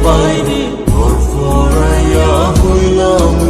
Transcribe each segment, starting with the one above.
ঘরে বাইরে তোর ফরাইয়া হইলাম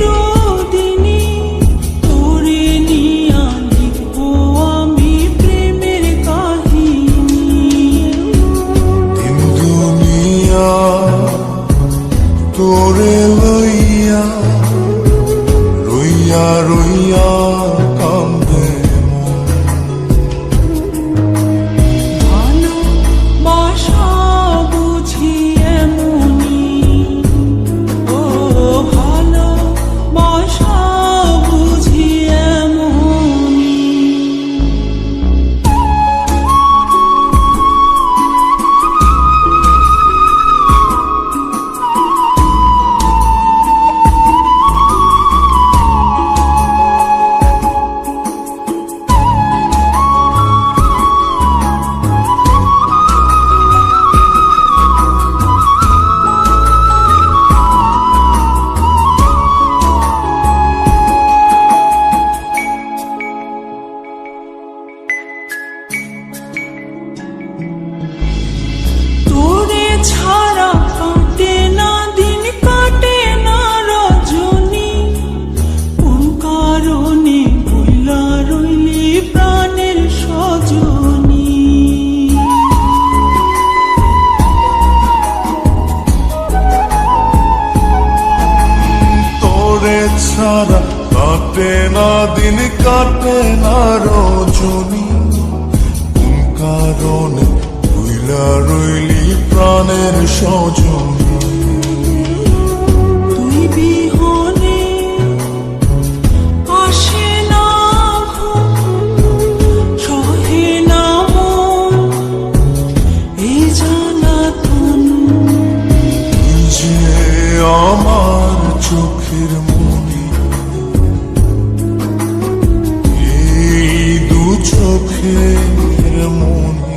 Oh. ছাড়া কাটে না দিন কাটে না রজনী। কারণে রইলি প্রাণের সজনী فيك الموني